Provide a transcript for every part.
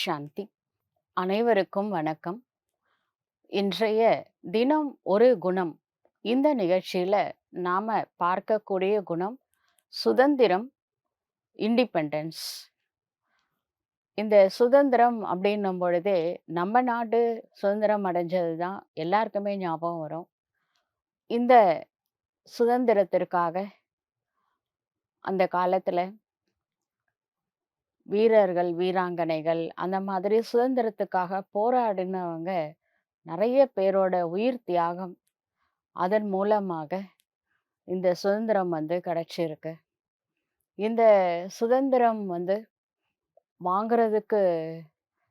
சாந்தி அனைவருக்கும் வணக்கம். இன்றைய தினம் ஒரு குணம். இந்த நிகழ்ச்சியில் நாம பார்க்கக்கூடிய குணம் சுதந்திரம் இண்டிபெண்டன்ஸ் இந்த சுதந்திரம் அப்படின்னும் பொழுதே நம்ம நாடு சுதந்திரம் அடைஞ்சது தான் எல்லாருக்குமே ஞாபகம் வரும். இந்த சுதந்திரத்திற்காக அந்த காலத்தில் வீரர்கள் வீராங்கனைகள் அந்த மாதிரி சுதந்திரத்துக்காக போராடினவங்க நிறைய பேரோட உயிர் தியாகம். அதன் மூலமாக இந்த சுதந்திரம் வந்து கிடைச்சிருக்கு. இந்த சுதந்திரம் வந்து வாங்கிறதுக்கு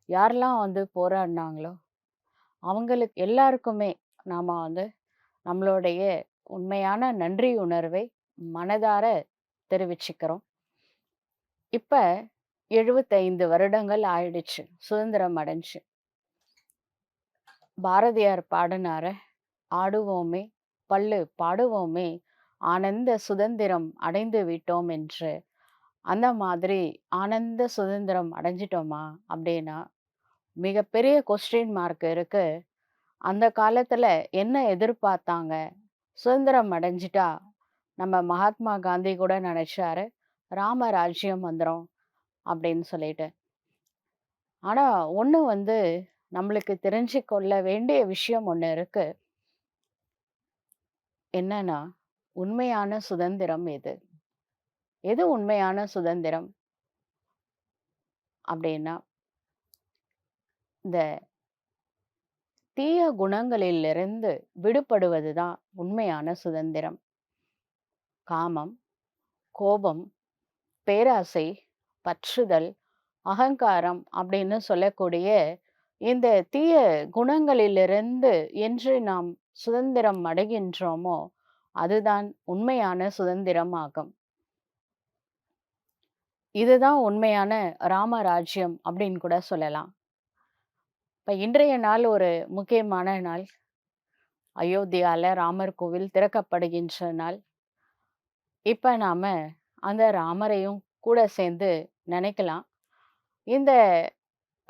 யாரெல்லாம் வந்து போராடினாங்களோ அவங்களுக்கு எல்லாருக்குமே நாம் வந்து நம்மளுடைய உண்மையான நன்றி உணர்வை மனதார தெரிவிச்சுக்கிறோம். இப்போ எழுபத்தைந்து வருடங்கள் ஆயிடுச்சு. சுதந்திரம் அடைஞ்சு. பாரதியார் பாடினார ஆடுவோமே பல்லு பாடுவோமே ஆனந்த சுதந்திரம் அடைந்து விட்டோம் என்று. அந்த மாதிரி ஆனந்த சுதந்திரம் அடைஞ்சிட்டோமா அப்படின்னா மிகப்பெரிய கொஸ்டின் மார்க் இருக்கு. அந்த காலத்துல என்ன எதிர்பார்த்தாங்க? சுதந்திரம் அடைஞ்சிட்டா நம்ம மகாத்மா காந்தி கூட நினைச்சாரு ராமராஜ்யம் வந்துடும் அப்படின்னு சொல்லிட்டு. ஆனா ஒன்று வந்து நம்மளுக்கு தெரிஞ்சு கொள்ள வேண்டிய விஷயம் ஒன்று இருக்கு. என்னன்னா உண்மையான சுதந்திரம் எது? எது உண்மையான சுதந்திரம்? அப்படின்னா இந்த தீய குணங்களிலிருந்து விடுபடுவது தான் உண்மையான சுதந்திரம். காமம் கோபம் பேராசை பற்றுதல் அகங்காரம் அப்படின்னு சொல்லக்கூடிய இந்த தீய குணங்களிலிருந்து என்று நாம் சுதந்திரம் அடைகின்றோமோ அதுதான் உண்மையான சுதந்திரம் ஆகும். இதுதான் உண்மையான ராமராஜ்யம் அப்படின்னு கூட சொல்லலாம். இப்ப இன்றைய நாள் ஒரு முக்கியமான நாள். அயோத்தியால ராமர் கோவில் திறக்கப்படுகின்ற நாள். இப்ப நாம அந்த ராமரையும் கூட சேர்ந்து நினைக்கலாம். இந்த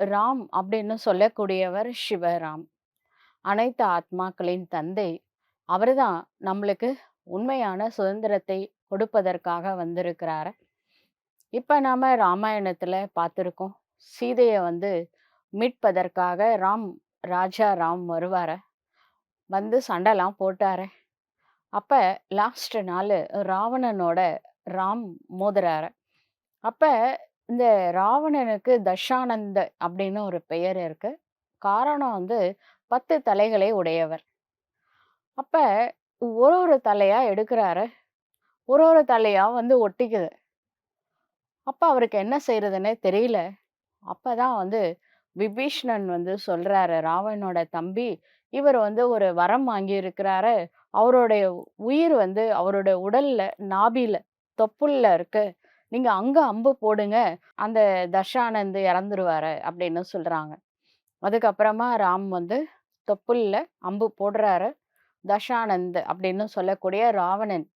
ராம் அப்படின்னு சொல்லக்கூடியவர் சிவராம். அனைத்து ஆத்மாக்களின் தந்தை. அவர்தான் நம்மளுக்கு உண்மையான சுதந்திரத்தை கொடுப்பதற்காக வந்திருக்கிறாரு. இப்போ நாம் ராமாயணத்தில் பார்த்துருக்கோம். சீதையை வந்து மீட்பதற்காக ராம் ராஜா ராம் வருவார. வந்து சண்டைலாம் போட்டார. அப்போ லாஸ்ட் நாள் ராவணனோட ராம் மோதுறாரு. அப்போ இந்த ராவணனுக்கு தஷானந்த அப்படின்னு ஒரு பெயர் இருக்கு. காரணம் வந்து பத்து தலைகளை உடையவர். அப்ப ஒரு ஒரு தலையா எடுக்கிறாரு. ஒரு ஒரு தலையா வந்து ஒட்டிக்குது. அப்ப அவருக்கு என்ன செய்யறதுன்னே தெரியல. அப்பதான் வந்து விபீஷ்ணன் வந்து சொல்றாரு ராவணனோட தம்பி இவர் வந்து ஒரு வரம் வாங்கி இருக்கிறாரு அவருடைய உயிர் வந்து அவருடைய உடல்ல நாபில தொப்புள்ள இருக்கு. நீங்க அங்க அம்பு போடுங்க அந்த தஷானந்த் இறந்துருவாரு அப்படின்னு சொல்றாங்க. அதுக்கப்புறமா ராம் வந்து தொப்புள்ள அம்பு போடுறாரு. தஷானந்த் அப்படின்னு சொல்லக்கூடிய ராவணன்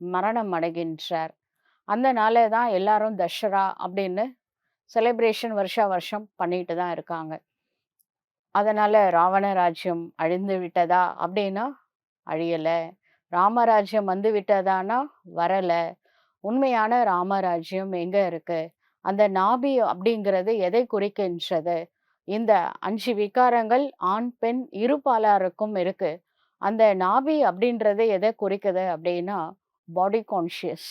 மரணம் அடைகின்றார். அந்த நாளே தான் எல்லாரும் தஷரா அப்படின்னு செலிப்ரேஷன் வருஷா வருஷம் பண்ணிட்டு தான் இருக்காங்க. அதனால ராவண ராஜ்யம் அழிந்து விட்டதா அப்படின்னா அழியலை. ராமராஜ்யம் வந்து விட்டதானா வரலை. உண்மையான ராமராஜ்யம் எங்க இருக்கு? அந்த நாபி அப்படிங்கிறது எதை குறிக்கின்றது? இந்த அஞ்சு விகாரங்கள் ஆண் பெண் இரு பாலாருக்கும் இருக்கு. அந்த நாபி அப்படின்றது எதை குறிக்குது அப்படின்னா பாடி கான்ஷியஸ்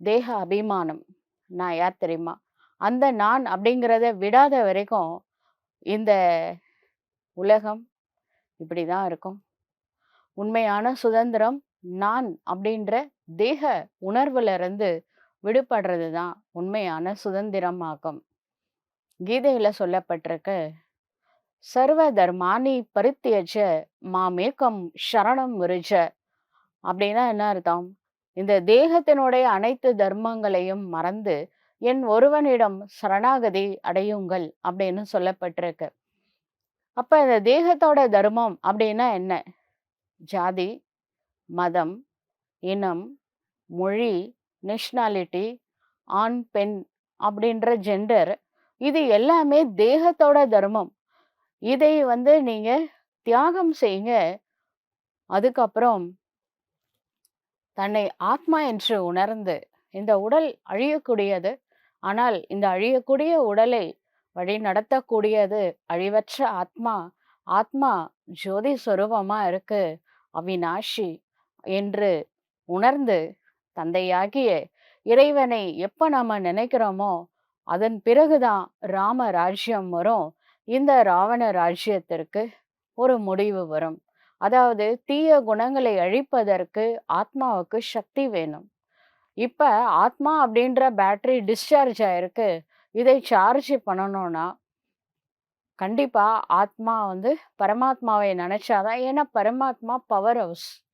தேக அபிமானம். நான் யார் தெரியுமா? அந்த நான் அப்படிங்கிறத விடாத வரைக்கும் இந்த உலகம் இப்படி தான் இருக்கும். உண்மையான சுதந்திரம் நான் அப்படின்ற தேக உணர்விலிருந்து விடுபடுறது தான் உண்மையான சுதந்திரம் ஆகும் கீதையில சொல்லப்பட்டிருக்கு சர்வ தர்மானி பருத்தியஜ மாமேக்கம் சரணம் விருஜ அப்படின்னா என்ன அர்த்தம்? இந்த தேகத்தினுடைய அனைத்து தர்மங்களையும் மறந்து என் ஒருவனிடம் சரணாகதி அடையுங்கள் அப்படின்னு சொல்லப்பட்டிருக்கு. அப்ப இந்த தேகத்தோட தர்மம் அப்படின்னா என்ன? ஜாதி மதம் இனம் மொழி நேஷ்னாலிட்டி ஆண் பெண் அப்படின்ற ஜெண்டர் இது எல்லாமே தேகத்தோட தர்மம். இதை வந்து நீங்க தியாகம் செய்யுங்க. அதுக்கப்புறம் தன்னை ஆத்மா என்று உணர்ந்து, இந்த உடல் அழியக்கூடியது. ஆனால் இந்த அழியக்கூடிய உடலை வழி நடத்தக்கூடியது அழிவற்ற ஆத்மா. ஆத்மா ஜோதி சுரூபமா இருக்கு. அவிநாஷி என்று உணர்ந்து, தந்தையாகிய இறைவனை எப்ப நாம நினைக்கிறோமோ, அதன் பிறகுதான் ராம ராஜ்யம் வரும். இந்த ராவண ராஜ்யத்திற்கு ஒரு முடிவு வரும். அதாவது தீய குணங்களை அழிப்பதற்கு ஆத்மாவுக்கு சக்தி வேணும். இப்ப ஆத்மா அப்படின்ற பேட்டரி டிஸ்சார்ஜ் ஆயிருக்கு. இதை சார்ஜ் பண்ணணும்னா கண்டிப்பா ஆத்மா வந்து பரமாத்மாவை நினைச்சாதான் ஏன்னா பரமாத்மா பவர் ஹவுஸ்.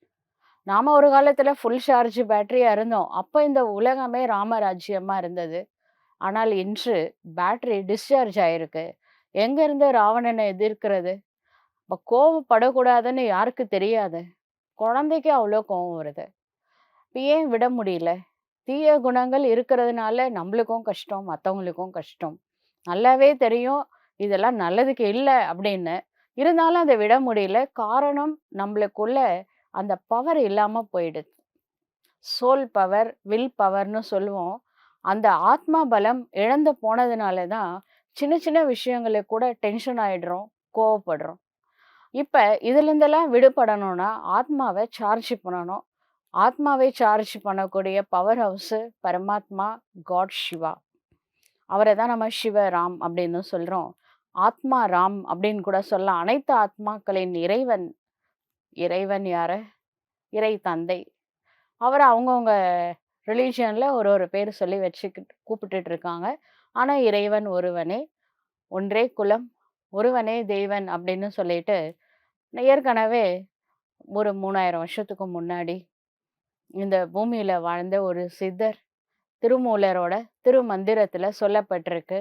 நாம் ஒரு காலத்தில் ஃபுல் சார்ஜ் பேட்டரியாக இருந்தோம். அப்போ இந்த உலகமே ராமராஜ்யமாக இருந்தது. ஆனால் இன்று பேட்டரி டிஸ்சார்ஜ் ஆயிருக்கு. எங்கேருந்து ராவணனை எதிர்க்கிறது? இப்போ கோவப்படக்கூடாதுன்னு யாருக்கு தெரியாது? குழந்தைக்கு அவ்வளோ கோவம் வருது. இப்போ ஏன் விட முடியல? தீய குணங்கள் இருக்கிறதுனால நம்மளுக்கும் கஷ்டம், மற்றவங்களுக்கும் கஷ்டம். நல்லாவே தெரியும் இதெல்லாம் நல்லதுக்கு இல்லை அப்படின்னு. இருந்தாலும் அதை விட முடியல. காரணம் நம்மளுக்குள்ள அந்த பவர் இல்லாமல் போயிடுது. சோல் பவர், வில் பவர்னு சொல்லுவோம். அந்த ஆத்மா பலம் இழந்து போனதுனால தான் சின்ன சின்ன விஷயங்களுக்கு கூட டென்ஷன் ஆகிடுறோம் கோவப்படுறோம். இப்போ இதுலேருந்தெல்லாம் விடுபடணும்னா ஆத்மாவை சார்ஜ் பண்ணணும். ஆத்மாவை சார்ஜ் பண்ணக்கூடிய பவர் ஹவுஸு பரமாத்மா, காட் சிவா. அவரை தான் நம்ம சிவராம் அப்படின்னு சொல்கிறோம் ஆத்மா ராம் அப்படின்னு கூட சொல்லலாம். அனைத்து ஆத்மாக்களின் இறைவன். இறைவன் யாரு? இறை தந்தை. அவரை அவங்கவுங்க ரிலீஜியனில் ஒரு ஒரு பேர் சொல்லி வச்சுக்கிட்டு கூப்பிட்டுட்டு இருக்காங்க. ஆனால் இறைவன் ஒருவனே. ஒன்றே குலம், ஒருவனே தெய்வன் அப்படின்னு சொல்லிட்டு ஏற்கனவே ஒரு 3000 வருஷத்துக்கு முன்னாடி இந்த பூமியில் வாழ்ந்த ஒரு சித்தர் திருமூலரோட திருமந்திரத்தில் சொல்லப்பட்டிருக்கு.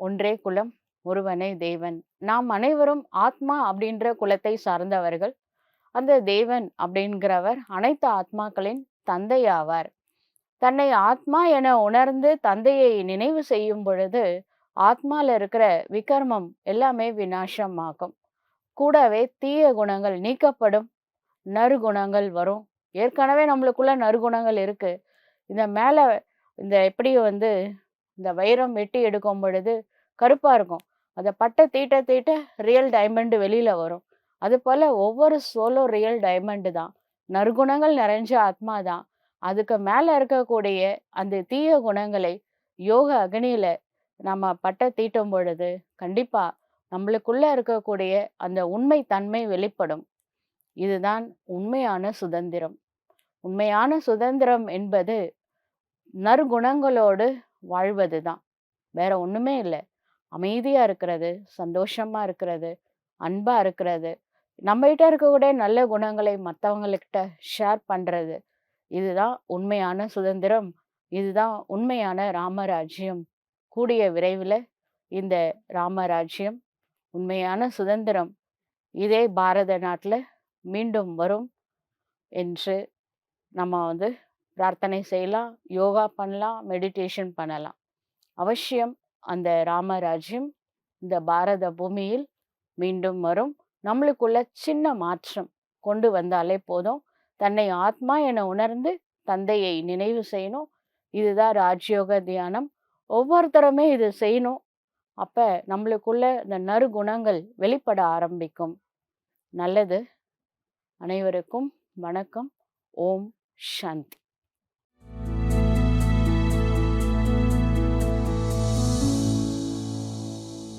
ஒன்றே குலம், ஒருவனே தெய்வன் நாம் அனைவரும் ஆத்மா அப்படின்ற குலத்தை சார்ந்தவர்கள். அந்த தேவன் அப்படிங்கிறவர் அனைத்து ஆத்மாக்களின் தந்தையாவார் தன்னை ஆத்மா என உணர்ந்து தந்தையை நினைவு செய்யும் பொழுது, ஆத்மால இருக்கிற விகர்மம் எல்லாமே விநாசம் ஆகும். கூடவே தீய குணங்கள் நீக்கப்படும். நறுகுணங்கள் வரும். ஏற்கனவே நம்மளுக்குள்ள நறுகுணங்கள் இருக்கு. இந்த மேல இந்த எப்படி வந்து இந்த வைரம் வெட்டி எடுக்கும் பொழுது கருப்பா இருக்கும். அதை பட்ட தீட்ட தீட்ட ரியல் டைமண்ட் வெளியில வரும். அதுபோல ஒவ்வொரு சோலோ ரியல் டைமண்டு தான். நற்குணங்கள் நிறைஞ்ச ஆத்மா தான். அதுக்கு மேலே இருக்கக்கூடிய அந்த தீய குணங்களை யோக அக்னியில் நம்ம பட்ட தீட்டும் பொழுது, கண்டிப்பாக நம்மளுக்குள்ளே இருக்கக்கூடிய அந்த உண்மை தன்மை வெளிப்படும். இதுதான் உண்மையான சுதந்திரம். உண்மையான சுதந்திரம் என்பது நற்குணங்களோடு வாழ்வது தான். வேற ஒன்றுமே இல்லை அமைதியாக இருக்கிறது, சந்தோஷமாக இருக்கிறது, அன்பாக இருக்கிறது. நம்மகிட்ட இருக்கக்கூடிய நல்ல குணங்களை மற்றவங்கக்கிட்ட ஷேர் பண்ணுறது இதுதான் உண்மையான சுதந்திரம். இதுதான் உண்மையான ராமராஜ்யம். கூடிய விரைவில் இந்த ராமராஜ்யம், உண்மையான சுதந்திரம் இதே பாரத நாட்டில் மீண்டும் வரும் என்று நம்ம வந்து பிரார்த்தனை செய்யலாம். யோகா பண்ணலாம், மெடிடேஷன் பண்ணலாம். அவசியம் அந்த ராமராஜ்யம் இந்த பாரத பூமியில் மீண்டும் வரும். நம்மளுக்குள்ள சின்ன மாற்றம் கொண்டு வந்தாலே போதும். தன்னை ஆத்மா என உணர்ந்து தந்தையை நினைவு செய்யணும். இதுதான் ராஜயோக தியானம். ஒவ்வொருத்தருமே இது செய்யணும். அப்ப நம்மளுக்குள்ள இந்த நறுகுணங்கள் வெளிப்பட ஆரம்பிக்கும். நல்லது. அனைவருக்கும் வணக்கம். ஓம் சாந்தி.